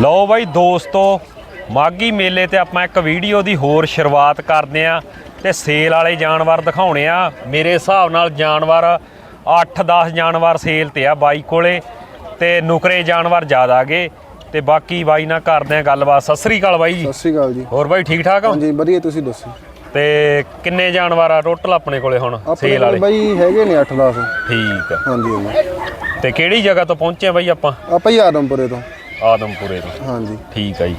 ਲਓ ਬਾਈ ਦੋਸਤੋ ਮਾਗੀ ਮੇਲੇ ਤੇ ਆਪਾਂ ਇੱਕ ਵੀਡੀਓ ਦੀ ਹੋਰ ਸ਼ੁਰੂਆਤ ਕਰਦੇ ਆ ਤੇ ਸੇਲ ਵਾਲੇ ਜਾਨਵਰ ਦਿਖਾਉਣੇ ਆ। ਮੇਰੇ ਹਿਸਾਬ ਨਾਲ ਜਾਨਵਰ 8-10 ਜਾਨਵਰ ਸੇਲ ਤੇ ਆ ਬਾਈ ਕੋਲੇ ਤੇ ਨੁਕਰੇ ਜਾਨਵਰ ਜ਼ਿਆਦਾ ਗੇ ਤੇ ਬਾਕੀ ਬਾਈ ਨਾਲ ਕਰਦੇ ਆ ਗੱਲਬਾਤ। ਸਤਿ ਸ੍ਰੀ ਅਕਾਲ ਬਾਈ ਜੀ। ਸਤਿ ਸ਼੍ਰੀ ਅਕਾਲ ਜੀ। ਹੋਰ ਬਾਈ ਠੀਕ ਠਾਕ ਹੋ? ਹਾਂਜੀ ਵਧੀਆ ਤੁਸੀਂ ਦੱਸੋ? ਤੇ ਕਿੰਨੇ ਜਾਨਵਰ ਆ ਟੋਟਲ ਆਪਣੇ ਕੋਲੇ ਹੁਣ ਸੇਲ ਵਾਲੇ? ਬਾਈ ਹੈਗੇ ਨੇ 8-10 ਠੀਕ ਆ। ਹਾਂਜੀ ਹਾਂਜੀ। ਤੇ ਕਿਹੜੀ ਜਗ੍ਹਾ ਤੋਂ ਪਹੁੰਚੇ ਬਾਈ ਆਪਾਂ? ਆਪਾਂ ਹੀ ਆਦਮਪੁਰੇ ਤੋਂ। ਆਦਮਪੁਰੇ ਤੋਂ। ਹਾਂਜੀ। ਠੀਕ ਆ ਜੀ।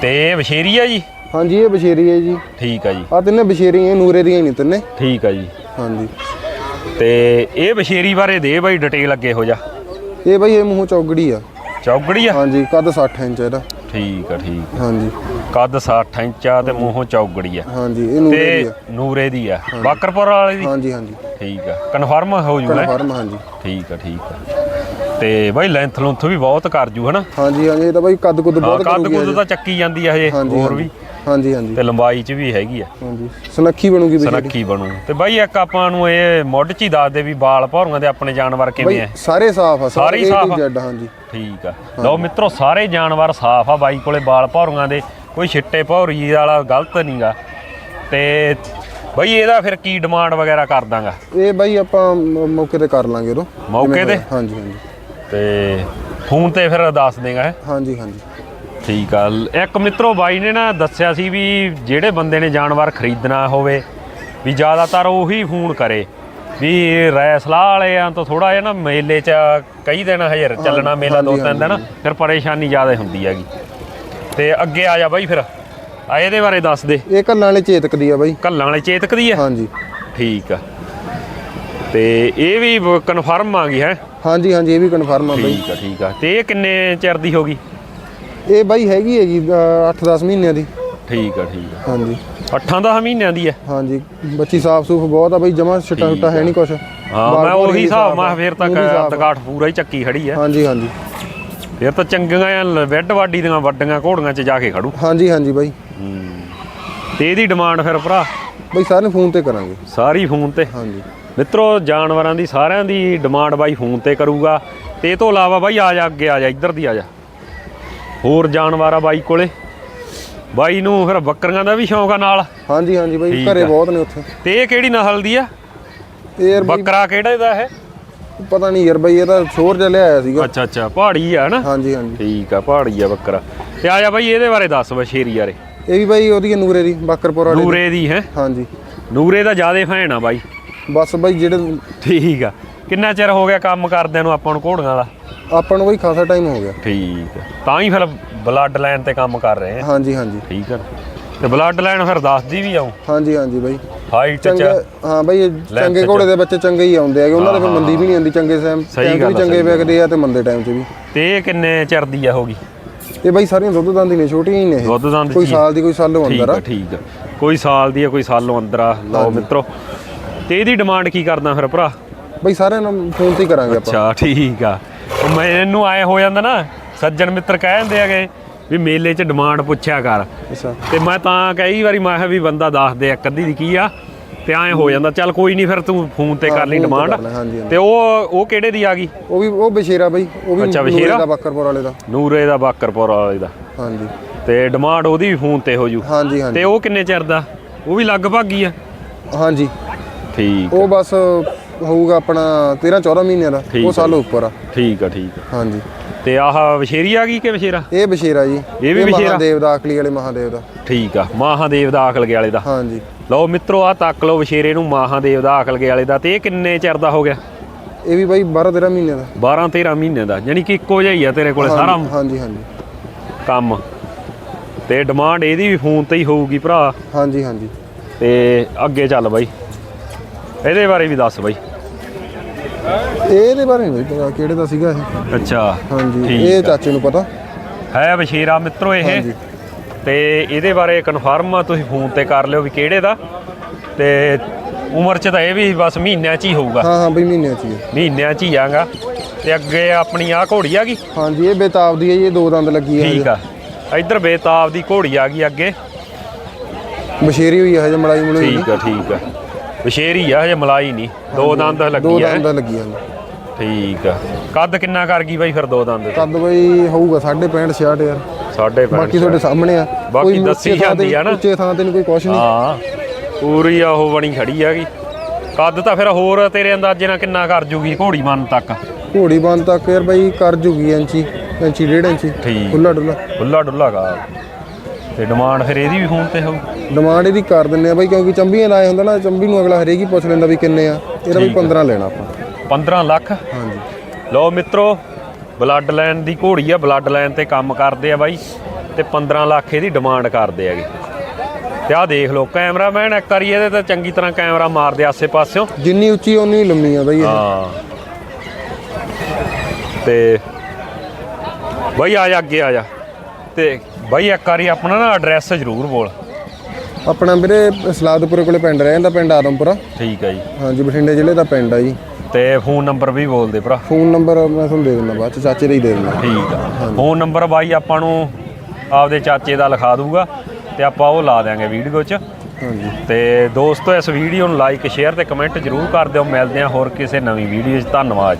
ਤੇ ਇਹ ਵਸ਼ੇਰੀ ਆ ਜੀ? ਹਾਂਜੀ ਇਹ ਬਸ਼ੇਰੀ ਹੈ ਜੀ। ਠੀਕ ਆ ਜੀ। ਆ ਤਿੰਨੇ ਬਸ਼ੇਰੀਆਂ ਨੂਰੇ ਦੀਆਂ ਹੀ ਨੇ ਤਿੰਨੇ। ਠੀਕ ਆ ਜੀ। ਹਾਂਜੀ। ਤੇ ਇਹ ਬਸ਼ੇਰੀ ਬਾਰੇ ਦੇ ਬਾਈ ਡਿਟੇਲ ਅੱਗੇ ਹੋ ਜਾ। ਇਹ ਬਾਈ ਇਹ ਮੂੰਹ ਚੌਗੜੀ ਆ। ਚੌਗੜੀ ਆ? ਹਾਂਜੀ ਕੱਦ 60 ਇੰਚ ਇਹਦਾ। ਠੀਕ ਆ ਠੀਕ ਹਾਂਜੀ। ਕੱਦ 60 ਇੰਚ ਆ ਤੇ ਮੂੰਹੋਂ ਚੌਗੜੀ ਆ। ਹਾਂਜੀ ਇਹ ਨੂਰੇ ਦੀ ਤੇ ਆ। ਨੂਰੇ ਦੀ ਆ। ਬਾਕਰਪੁਰ ਵਾਲੇ ਦੀ? ਹਾਂਜੀ ਹਾਂਜੀ। ਠੀਕ ਆ। ਕਨਫਰਮ ਹੋ ਜੂ ਹੈ ਕਨਫਰਮ ਹਾਂਜੀ। ਠੀਕ ਆ ਠੀਕ ਆ। ਤੇ ਬਾਈ ਲੈਂਥ ਲੁੰਥ ਵੀ ਬਹੁਤ ਕਰ ਜੂ ਹਨਾ? ਹਾਂਜੀ ਹਾਂਜੀ ਇਹ ਤਾਂ ਬਾਈ ਕੱਦ ਕੁੱਦ ਬਹੁਤ ਕੱਦ ਕਰੂਗੀ ਕੁੱਦ ਤਾਂ ਚੱਕੀ ਜਾਂਦੀ ਆ ਹਜੇ ਹੋਰ। ਵੀ। ਹਾਂਜੀ ਹਾਂਜੀ। ਤੇ ਲੰਬਾਈ ਚ ਵੀ ਹੈਗੀ ਆ। ਹਾਂਜੀ ਸੁਨੱਖੀ ਬਣੂਗੀ ਬਸ਼ੇਰੀ ਸਨੱਖੀ ਬਣੂ। ਤੇ ਬਾਈ ਇੱਕ ਆਪਾਂ ਨੂੰ ਇਹ ਮੁੱਢ ਚ ਹੀ ਦੱਸ ਦੇ ਵੀ ਬਾਲ ਭੌਰੀਆਂ ਦੇ ਆਪਣੇ ਜਾਨਵਰ ਕਿਵੇਂ ਬਾਈ ਆ। ਸਾਰੇ ਸਾਫ਼ ਆ ਸਾਰੇ ਸਾਫ਼ ਹਾਂਜੀ। ਠੀਕ ਆ। ਲਓ ਮਿੱਤਰੋ ਸਾਰੇ ਜਾਨਵਰ ਸਾਫ਼ ਆ ਬਾਈ ਕੋਲੇ ਬਾਲ ਭੌਰੀਆਂ ਦੇ। ਕੋਈ ਛਿੱਟੇ ਭੌਰੀ ਵਾਲਾ ਗਲਤ ਨਹੀਂਗਾ। ਤੇ ਬਾਈ ਇਹਦਾ ਫਿਰ ਕੀ ਡਿਮਾਂਡ ਵਗੈਰਾ ਕਰ ਦਾਂਗਾ? ਇਹ ਬਾਈ ਆਪਾਂ ਮੌਕੇ ਤੇ ਕਰ ਲਾਂਗੇ ਉਦੋਂ। ਮੌਕੇ ਤੇ? ਹਾਂਜੀ ਹਾਂਜੀ। ਤੇ ਫੋਨ ਤੇ ਫਿਰ ਦੱਸ ਦੇਗਾ ਹੈ ਹਾਂਜੀ ਹਾਂਜੀ। ਠੀਕ ਆ। ਇੱਕ ਮਿੱਤਰੋ ਬਾਈ ਨੇ ਨਾ ਦੱਸਿਆ ਸੀ ਵੀ ਜਿਹੜੇ ਬੰਦੇ ਨੇ ਜਾਨਵਰ ਖਰੀਦਣਾ ਹੋਵੇ ਵੀ ਜ਼ਿਆਦਾਤਰ ਉਹੀ ਫੋਨ ਕਰੇ। ਵੀ ਰੈਸਲਾ ਵਾਲਿਆਂ ਤੋਂ ਥੋੜਾ ਜਿਹਾ ਨਾ ਮੇਲੇ 'ਚ ਕਈ ਦਿਨ ਹਜੇ ਚੱਲਣਾ ਮੇਲਾ ਦੋ ਤਿੰਨ ਦਿਨ ਫਿਰ ਪਰੇਸ਼ਾਨੀ ਜ਼ਿਆਦਾ ਹੁੰਦੀ ਹੈਗੀ। ਤੇ ਅੱਗੇ ਆ ਜਾ ਬਾਈ ਫਿਰ। ਆ ਇਹਦੇ ਬਾਰੇ ਦੱਸ ਦੇ। ਇਹ ਕੱਲਾਂ ਵਾਲੇ ਚੇਤਕ ਦੀ ਆ ਬਾਈ। ਕੱਲਾਂ ਵਾਲੇ ਚੇਤਕ ਦੀ ਆ? ਹਾਂਜੀ। ਠੀਕ ਆ। ਤੇ ਇਹ ਵੀ ਕਨਫਰਮ ਆ ਗਈ ਹੈ? ਹਾਂਜੀ ਹਾਂਜੀ ਇਹ ਵੀ ਕਨਫਰਮ ਆ ਬਾਈ। ਠੀਕ ਆ ਠੀਕ ਆ। ਤੇ ਇਹ ਕਿੰਨੇ ਚਿਰ ਦੀ ਹੋ ਗਈ? ਇਹ ਬਾਈ ਹੈਗੀ ਹੈ ਜੀ 8-10 ਮਹੀਨਿਆਂ ਦੀ। ਠੀਕ ਆ ਠੀਕ ਆ। ਹਾਂਜੀ। 8-10 ਮਹੀਨਿਆਂ ਦੀ ਹੈ? ਹਾਂਜੀ ਬੱਚੀ ਸਾਫ਼ ਸੂਫ ਬਹੁਤ ਆ ਬਾਈ ਜਮਾ ਛਿੱਟਾ ਛੁੱਟਾ ਹੈ ਨਹੀਂ ਕੁਛ। ਹਾਂ ਮੈਂ ਉਹੀ ਹਿਸਾਬ ਮੈਂ ਫੇਰ ਤੱਕ। ਤਕਾਠ ਪੂਰਾ ਹੀ ਚੱਕੀ ਖੜੀ ਹੈ। ਹਾਂਜੀ ਹਾਂਜੀ। ਫੇਰ ਤਾਂ ਚੰਗੀਆਂ ਵੈੱਡ ਵਾਡੀ ਦੀਆਂ ਵੱਡੀਆਂ ਘੋੜੀਆਂ 'ਚ ਜਾ ਕੇ ਖੜੂ। ਹਾਂਜੀ ਹਾਂਜੀ ਬਾਈ। ਤੇ ਇਹਦੀ ਡਿਮਾਂਡ ਫਿਰ ਭਰਾ? ਬਾਈ ਸਾਰੇ ਫੋਨ ਤੇ ਕਰਾਂਗੇ। ਸਾਰੀ ਫੋਨ ਤੇ? ਹਾਂਜੀ। ਮਿੱਤਰੋ ਜਾਨਵਰਾਂ ਦੀ ਸਾਰਿਆਂ ਦੀ ਡਿਮਾਂਡ ਬਾਈ ਫੋਨ ਤੇ ਕਰੂਗਾ। ਤੇ ਇਹ ਤੋਂ ਇਲਾਵਾ ਬਾਈ ਆ ਜਾ ਅੱਗੇ ਆ ਜਾ ਇੱਧਰ ਦੀ ਆ ਜਾ। ਹੋਰ ਜਾਨਵਰ ਆ ਬਾਈ ਕੋਲੇ। ਬਾਈ ਨੂੰ ਫਿਰ ਬੱਕਰੀਆਂ ਦਾ ਵੀ ਸ਼ੌਂਕ ਆ ਨਾਲ। ਹਾਂਜੀ ਹਾਂਜੀ ਬਾਈ ਠੀਕ ਘਰੇ ਆ। ਬਹੁਤ ਨੇ ਉੱਥੇ। ਤੇ ਇਹ ਕਿਹੜੀ ਨਸਲ ਦੀ ਆ? ਇਹ ਯਾਰ ਬਾਈ ਬੱਕਰਾ ਕਿਹੜਾ ਇਹਦਾ ਇਹ? ਪਤਾ ਨਹੀਂ ਯਾਰ ਬਾਈ ਇਹ ਤਾਂ ਸ਼ੋਰ ਜਿਹਾ ਲਿਆਇਆ ਸੀਗਾ। ਅੱਛਾ ਅੱਛਾ ਪਹਾੜੀ ਆ ਨਾ ਹਾਂਜੀ ਹਾਂਜੀ। ਠੀਕ ਆ ਪਹਾੜੀ ਆ ਬੱਕਰਾ। ਤੇ ਆ ਜਾ ਬਾਈ ਇਹਦੇ ਬਾਰੇ ਦੱਸ ਬਸ਼ੇਰੀ ਯਾਰੇ ਇਹ ਵੀ ਬਾਈ ਉਹਦੀ ਹੈ ਨੂਰੇ ਦੀ ਬਾਕਰਪੁਰ ਵਾਲੇ ਦੀ। ਨੂਰੇ ਦੀ ਹੈ? ਹਾਂਜੀ। ਨੂਰੇ ਦਾ ਜਿਆਦੇ ਫੈਨ ਆ ਬਾਈ। ਬਸ ਬਾਈ ਜਿਹੜੇ ਠੀਕ ਆ। ਕਿੰਨਾ ਚਿਰ ਹੋ ਗਿਆ ਕੰਮ ਕਰਦਿਆਂ ਨੂੰ ਆਪਾਂ ਨੂੰ ਘੋੜੀਆਂ ਦਾ? ਆਪਾਂ ਨੂੰ ਬਾਈ ਖਾਸਾ ਟਾਈਮ ਹੋ ਗਿਆ। ਠੀਕ ਆ। ਤਾਂ ਹੀ ਫਿਰ ਬਲੱਡ ਲਾਈਨ ਤੇ ਕੰਮ ਕਰ ਰਹੇ ਆ। ਹਾਂਜੀ ਹਾਂਜੀ। ਠੀਕ ਆ। ਤੇ ਬਲੱਡ ਲਾਈਨ ਫਿਰ ਦੱਸਦੀ ਵੀ ਆਉ ਹਾਂਜੀ ਹਾਂਜੀ ਬਾਈ। ਹਾਈਟ ਚੰਗੇ ਚ ਹਾਂ ਬਾਈ ਚੰਗੇ ਘੋੜੇ ਦੇ ਬੱਚੇ ਚੰਗੇ ਹੀ ਆਉਂਦੇ ਹੈਗੇ। ਉਹਨਾਂ ਦੇ ਫਿਰ ਮੰਦੀ ਵੀ ਨਹੀਂ ਆਉਂਦੀ ਚੰਗੇ ਟਾਈਮ ਸਹੀ ਵੀ ਚੰਗੇ ਵੇਖਦੇ ਆ ਤੇ ਮੰਦੇ ਟਾਈਮ 'ਚ ਵੀ। ਤੇ ਇਹ ਕਿੰਨੇ ਚਿਰ ਦੀ ਆ ਹੋਗੀ? ਇਹ ਬਾਈ ਸਾਰੀਆਂ ਦੁੱਧ ਦੰਦ ਨੇ ਛੋਟੀਆਂ ਹੀ ਨੇ ਇਹ। ਦੁੱਧ ਦੰਦ ਕੋਈ? ਸਾਲ ਦੀ ਕੋਈ ਸਾਲੋਂ ਅੰਦਰ ਆ। ਆ ਠੀਕ ਆ। ਕੋਈ ਸਾਲ ਦੀ ਆ ਕੋਈ ਸਾਲੋਂ ਅੰਦਰ ਆ। ਲਓ ਮਿੱਤਰੋ ਤੇ ਇਹਦੀ ਡਿਮਾਂਡ ਕੀ ਕਰਦਾ ਫਿਰ ਭਰਾ? ਬਾਈ ਸਾਰਿਆਂ ਨੂੰ ਫੋਨ ਤੇ ਹੀ ਕਰਾਂਗੇ ਆਪਾਂ। ਅੱਛਾ ਠੀਕ ਆ। ਮੈਨੂੰ ਆਏ ਹੋ ਜਾਂਦਾ ਨਾ ਸੱਜਣ ਮਿੱਤਰ ਕਹਿ ਦਿੰਦੇ ਆਗੇ ਵੀ ਮੇਲੇ 'ਚ ਡਿਮਾਂਡ ਪੁੱਛਿਆ ਕਰ। ਤੇ ਮੈਂ ਤਾਂ ਕਈ ਵਾਰੀ ਮੈਂ ਵੀ ਬੰਦਾ ਦੱਸ ਦੇ ਇੱਕ ਅੱਧੀ ਦੀ ਕੀ ਆ? ਤੇ ਐਂ ਹੋ ਜਾਂਦਾ ਚੱਲ ਕੋਈ ਨਹੀਂ ਫਿਰ ਤੂੰ ਫੋਨ ਤੇ ਕਰ ਲਈ ਤੇ ਡਿਮਾਂਡ। ਤੇ ਉਹ ਉਹ ਕਿਹੜੇ ਦੀ ਆ ਗਈ? ਉਹ ਵੀ ਉਹ ਬਸ਼ੇਰਾ ਬਾਈ ਉਹ ਵੀ ਅੱਛਾ, ਬਸ਼ੇਰਾ? ਦਾ ਬਾਕਰਪੁਰ ਵਾਲੇ ਦਾ। ਨੂਰੇ ਦਾ ਬਾਕਰਪੁਰ ਵਾਲੇ ਦਾ। ਹਾਂਜੀ। ਤੇ ਡਿਮਾਂਡ ਉਹਦੀ ਵੀ ਫੋਨ ਤੇ ਹੋ ਜੂ। ਹਾਂਜੀ ਤੇ ਹਾਂਜੀ ਉਹ ਕਿੰਨੇ ਚਿਰ ਦਾ? ਉਹ ਵੀ ਲਗਭਗ ਹੀ ਆ। ਹਾਂਜੀ। ਠੀਕ ਉਹ ਬਸ ਹੋਊਗਾ ਆਪਣਾ 13 14 ਮਹੀਨਿਆਂ ਦਾ ਠੀਕ ਉਹ ਸਾਲ ਉੱਪਰ ਆ। ਠੀਕ ਆ ਠੀਕ ਆ। ਹਾਂਜੀ। ਤੇ ਆਹ ਵਸ਼ੇਰੀ ਆ ਗਈ ਕਿ ਵਸ਼ੇਰਾ ਇਹ ਬਸ਼ੇਰਾ ਜੀ। ਇਹ ਵੀ ਬਸ਼ੇਰਾ? ਮਹਾਦੇਵ ਦਾ ਅਕਲੀ ਵਾਲੇ ਮਹਾਦੇਵ ਦਾ। ਠੀਕ ਆ ਮਹਾਦੇਵ ਦਾ ਆਖਲਗੇ ਵਾਲੇ ਦਾ। ਹਾਂਜੀ। ਲਓ ਮਿੱਤਰੋ ਆ ਤੱਕ ਲਓ ਵਸ਼ੇਰੇ ਨੂੰ ਮਹਾਦੇਵ ਦਾ ਆਖਲਗੇ ਵਾਲੇ ਦਾ। ਤੇ ਇਹ ਕਿੰਨੇ ਚਿਰ ਦਾ ਹੋ ਗਿਆ? ਇਹ ਵੀ ਬਾਈ 12 13 ਮਹੀਨਿਆਂ ਦਾ। 12 13 ਮਹੀਨੇ ਦਾ ਯਾਨੀ ਕਿ ਇੱਕੋ ਜਿਹਾ ਹੀ ਆ ਤੇਰੇ ਕੋਲੇ ਸਾਰਾ ਹਾਂਜੀ ਹਾਂਜੀ ਕੰਮ। ਤੇ ਡਿਮਾਂਡ ਇਹਦੀ ਵੀ ਫੋਨ ਤੇ ਹੀ ਹੋਊਗੀ ਭਰਾ। ਹਾਂਜੀ ਹਾਂਜੀ। ਤੇ ਅੱਗੇ ਚੱਲ ਬਾਈ। ਇਹਦੇ ਬਾਰੇ ਵੀ ਦੱਸ ਬਾਈ। ਇਹਦੇ ਬਾਰੇ ਨਹੀਂ ਪਤਾ ਕਿਹੜੇ ਦਾ ਸੀਗਾ ਇਹ। ਅੱਛਾ ਹਾਂਜੀ ਠੀਕ ਇਹ। ਚਾਚੇ ਨੂੰ ਪਤਾ। ਹੈ ਵਸ਼ੇਰਾ ਮਿੱਤਰੋ ਇਹ। ਹਾਂਜੀ। ਤੇ ਇਹਦੇ ਬਾਰੇ ਕਨਫਰਮ ਤੁਸੀਂ ਫੋਨ ਤੇ ਕਰ ਲਿਓ ਵੀ ਕਿਹੜੇ ਦਾ। ਤੇ ਉਮਰ ਚ ਤਾਂ ਇਹ ਵੀ ਬਸ ਮਹੀਨਿਆਂ ਚ ਹੀ ਹੋਊਗਾ। ਹਾਂ ਹਾਂ ਬਈ ਮਹੀਨਿਆਂ ਚ ਹੀ ਹੈ। ਮਹੀਨਿਆਂ ਚ ਹੀ ਆਗਾ। ਤੇ ਅੱਗੇ ਆਪਣੀ ਆ ਘੋੜੀ ਆ ਗਈ? ਹਾਂਜੀ ਇਹ ਬੇਤਾਬ ਦੀ ਹੈ ਜੀ ਇਹ ਦੋ ਦੰਦ ਲੱਗੀ ਹੈ ਠੀਕ ਆ। ਇੱਧਰ ਬੇਤਾਬ ਦੀ ਘੋੜੀ ਆ ਗਈ ਅੱਗੇ। ਬਸ਼ੇਰੀ ਹੋਈ ਹੈ ਹਜੇ ਮਲਾਈ ਮਲੂਈ ਠੀਕ ਆ ਠੀਕ ਆ। ਵਿਸ਼ੇਰੀ ਆ ਹਜੇ ਮਲਾਈ ਨਹੀਂ। ਦੋ ਦੰਦ ਦੋ ਲੱਗੀ ਆ। ਦੰਦ ਲੱਗੀ ਹੈ ਠੀਕ ਆ। ਕੱਦ ਕਿੰਨਾ ਕਰ ਗਈ ਬਾਈ ਫਿਰ ਦੋ ਦੰਦ ਤੇ ਕੱਦ ਬਈ ਹੋਊਗਾ 65 66 ਯਾਰ ਸਾਢੇ ਬਾਕੀ ਤੁਹਾਡੇ ਸਾਹਮਣੇ ਆ। ਬਾਕੀ ਕੋਈ ਦੱਸੀ ਉੱਚੇ ਥਾਂ ਤੇ- ਜਾਂਦੀ ਆ ਨਾ। ਉੱਚੇ ਥਾਂ ਤੇ ਕੋਈ ਕੁਛ ਨਹੀਂ ਹਾਂ। ਪੂਰੀ ਆ ਉਹ ਬਣੀ ਖੜੀ ਹੈਗੀ। ਕੱਦ ਤਾਂ ਫਿਰ ਹੋਰ ਤੇਰੇ ਅੰਦਾਜ਼ੇ ਨਾਲ ਕਿੰਨਾ ਕਰ ਜੂਗੀ? ਘੋੜੀ ਮਨ ਤੱਕ। ਘੋੜੀ ਬੰਦ ਤੱਕ ਯਾਰ ਬਾਈ ਕਰ ਜੂਗੀ ਇੰਚੀ ਇੰਚੀ ਡੇਢ ਇੰਚੀ। ਠੀਕ। ਖੁੱਲਾ ਡੁੱਲਾ ਖੁੱਲਾ ਡੁੱਲਾ ਗਾ ਤੇ ਡਿਮਾਂਡ ਫਿਰ ਇਹਦੀ ਵੀ ਫੋਨ ਤੇ ਹੋਊ। ਡਿਮਾਂਡ ਇਹਦੀ ਕਰ ਦਿੰਨੇ ਆ ਬਾਈ ਕਿਉਂਕਿ ਚੰਬੀਆਂ ਲਾਏ ਹੁੰਦਾ ਨਾ ਚੰਬੀ ਨੂੰ ਅਗਲਾ ਹਰੇਕ ਹੀ ਪੁੱਛ ਲੈਂਦਾ ਵੀ ਕਿੰਨੇ ਆ। ਇਹਦਾ ਵੀ 15 ਲੈਣਾ ਆਪਾਂ। 15 ਲੱਖ? ਹਾਂਜੀ। ਲਓ ਮਿੱਤਰੋ ਬਲੱਡ ਲਾਈਨ ਦੀ ਘੋੜੀ ਆ ਬਲੱਡ ਲਾਈਨ ਤੇ ਕੰਮ ਕਰਦੇ ਆ ਬਾਈ ਤੇ 15 ਲੱਖ ਇਹਦੀ ਡਿਮਾਂਡ ਕਰਦੇ ਹੈਗੇ। ਤੇ ਆਹ ਦੇਖ ਲਓ ਕੈਮਰਾਮੈਨ ਇੱਕ ਵਾਰੀ ਇਹਦੇ ਤੇ ਚੰਗੀ ਤਰ੍ਹਾਂ ਕੈਮਰਾ ਮਾਰਦੇ ਆਸੇ ਪਾਸਿਓਂ ਜਿੰਨੀ ਉੱਚੀ ਓਨੀ ਲੰਮੀ ਆ ਬਾਈ ਇਹ। ਹਾਂ। ਤੇ ਬਾਈ ਆ ਜਾ ਅੱਗੇ ਆ ਜਾ। ਤੇ ਬਾਈ ਇੱਕ ਵਾਰੀ ਆਪਣਾ ਨਾ ਐਡਰੈਸ ਜ਼ਰੂਰ ਬੋਲ। ਆਪਣਾ ਵੀਰੇ ਸਲਾਦਪੁਰ ਕੋਲੇ ਪਿੰਡ ਰਹਿੰਦਾ ਪਿੰਡ ਆਦਮਪੁਰਾ। ਠੀਕ ਹੈ ਜੀ। ਹਾਂਜੀ ਬਠਿੰਡੇ ਜ਼ਿਲ੍ਹੇ ਦਾ ਪਿੰਡ ਆ ਜੀ। ਤੇ ਫੋਨ ਨੰਬਰ ਵੀ ਬੋਲ ਦੇ ਭਰਾ। ਫੋਨ ਨੰਬਰ ਮੈਂ ਤੁਹਾਨੂੰ ਦੇ ਦਿੰਦਾ ਬਾਅਦ ਚ ਚਾਚੇ ਦਾ ਹੀ ਦੇ ਦਿੰਦਾ। ਠੀਕ ਆ। ਫੋਨ ਨੰਬਰ ਬਾਈ ਆਪਾਂ ਨੂੰ ਆਪਦੇ ਚਾਚੇ ਦਾ ਲਿਖਾ ਦੂਗਾ ਤੇ ਆਪਾਂ ਉਹ ਲਾ ਦਿਆਂਗੇ ਵੀਡੀਓ 'ਚ। ਹਾਂਜੀ। ਤੇ ਦੋਸਤੋ ਇਸ ਵੀਡੀਓ ਨੂੰ ਲਾਈਕ ਸ਼ੇਅਰ ਤੇ ਕਮੈਂਟ ਜ਼ਰੂਰ ਕਰ ਦਿਓ। ਮਿਲਦੇ ਹਾਂ ਹੋਰ ਕਿਸੇ ਨਵੀਂ ਵੀਡੀਓ 'ਚ। ਧੰਨਵਾਦ